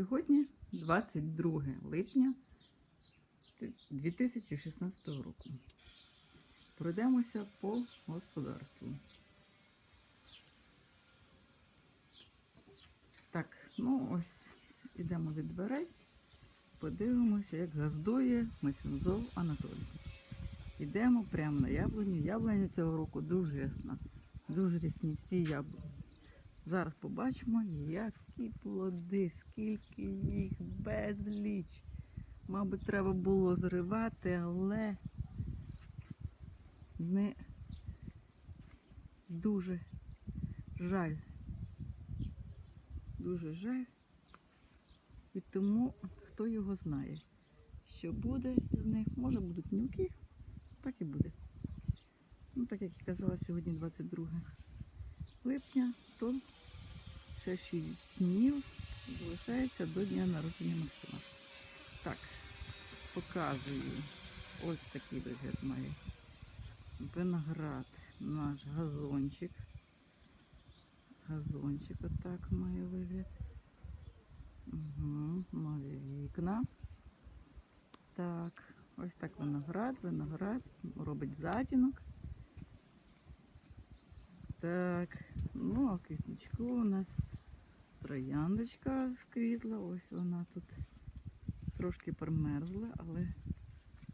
Сьогодні 22 липня 2016 року. Пройдемося по господарству. Так, ну ось ідемо від дверей. Подивимося, як газдує Масінзов Анатолій. Йдемо прямо на яблуню. Яблуня цього року дуже рясна. Дуже рясні всі яблуні. Зараз побачимо, які плоди, скільки їх безліч. Мабуть, треба було зривати, але не дуже жаль. Дуже жаль. І тому хто його знає, що буде з них. Може будуть нюки, так і буде. Ну, так як я казала, сьогодні 22 липня, то ще 6 днів залишається до дня народження Максима. Так, показую. Ось такий вигляд має. Виноград, наш газончик. Газончик отак має вигляд. Угу, нові вікна. Так, ось так виноград, виноград робить затінок. Так, ну а квітничку у нас трояндочка сквітла. Ось вона тут трошки промерзла, але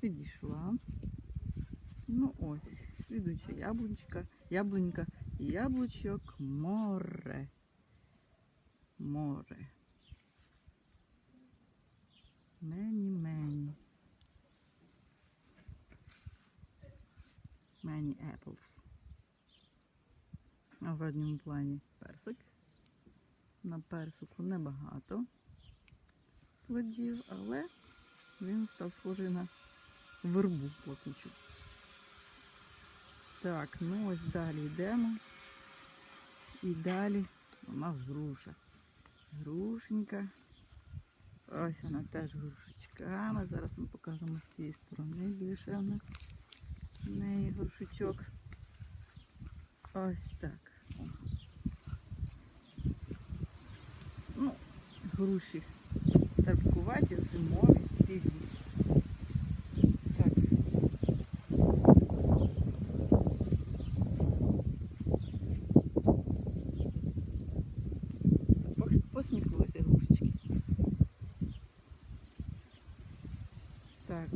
підійшла. Ну ось, слідуюча яблунечка, яблунька, яблучок море. Море. Мені, мені. Many apples. На задньому плані персик. На персику небагато плодів, але він став схожий на вербу плотничу. Так, ну ось далі йдемо. І далі у нас груша. Грушенька. Ось вона теж грушечками. Зараз ми покажемо з цієї сторони більше в неї грушечок. Ось так. О. Ну, груші таркуваті, зимові, пізні. Так. Посміхнулися грушечки. Так,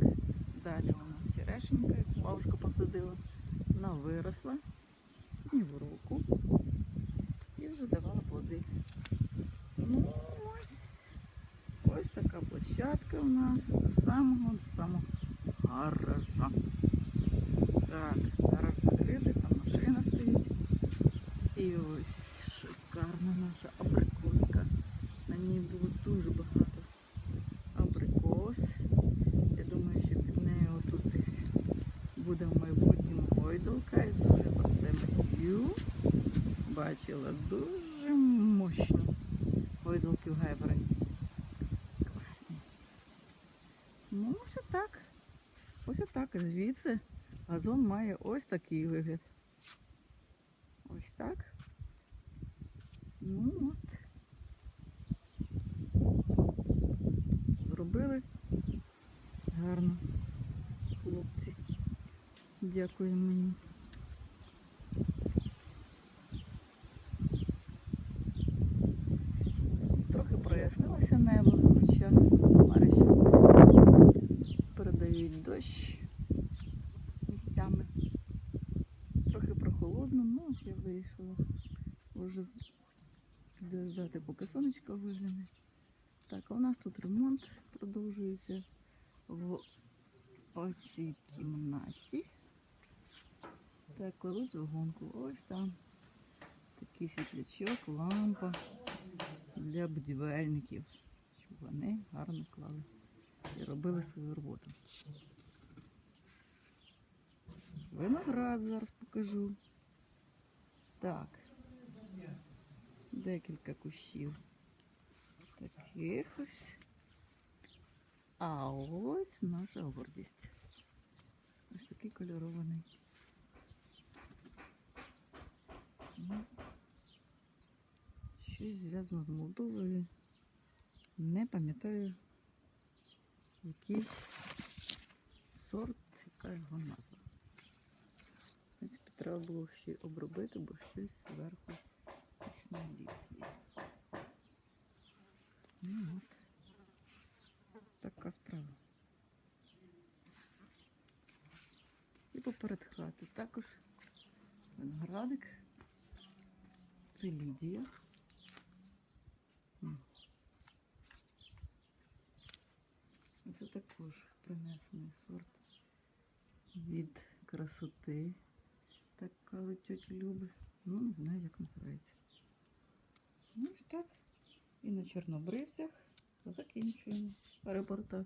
далі у нас черешенька, яку бабушка посадила. Вона виросла ні в року і вже давала плоди. Ну, ось така площадка у нас до самого до самого гаража. Так, гараж закритий, там машина стоїть. І ось шикарна наша абрикоска. На ній було дуже багато абрикос. Я думаю, що під нею отут десь буде в майбутньому гойдалка. І дуже про це мрію. Бачила дуже мощно гойдалки в Гайбері. Класні. Ну, ось отак. Отак. Звідси газон має ось такий вигляд. Ось так. Ну от. Зробили гарно. Хлопці. Дякую мені. Вирішила вже підождати, поки сонечко вигляне. Так, а у нас тут ремонт продовжується в оцій кімнаті. Так, кладуть вагонку. Ось там такий світлячок, лампа для будівельників, щоб вони гарно клали і робили свою роботу. Виноград зараз покажу. Так. Декілька кущів. Таких ось. А ось наша гордість. Ось такий кольорований. Ну, Щось зв'язано з Молдовою. Не пам'ятаю, який сорт, яка його назва. Треба було ще й обробити, бо щось зверху наліт є. Ну от. Така справа. І поперед хати також виноградик. Це Лідія. Це також принесений сорт від красоти, так кажуть тьоті Люби. Ну, не знаю, як називається. Ну, ось так. І на чорнобривцях закінчуємо репортаж.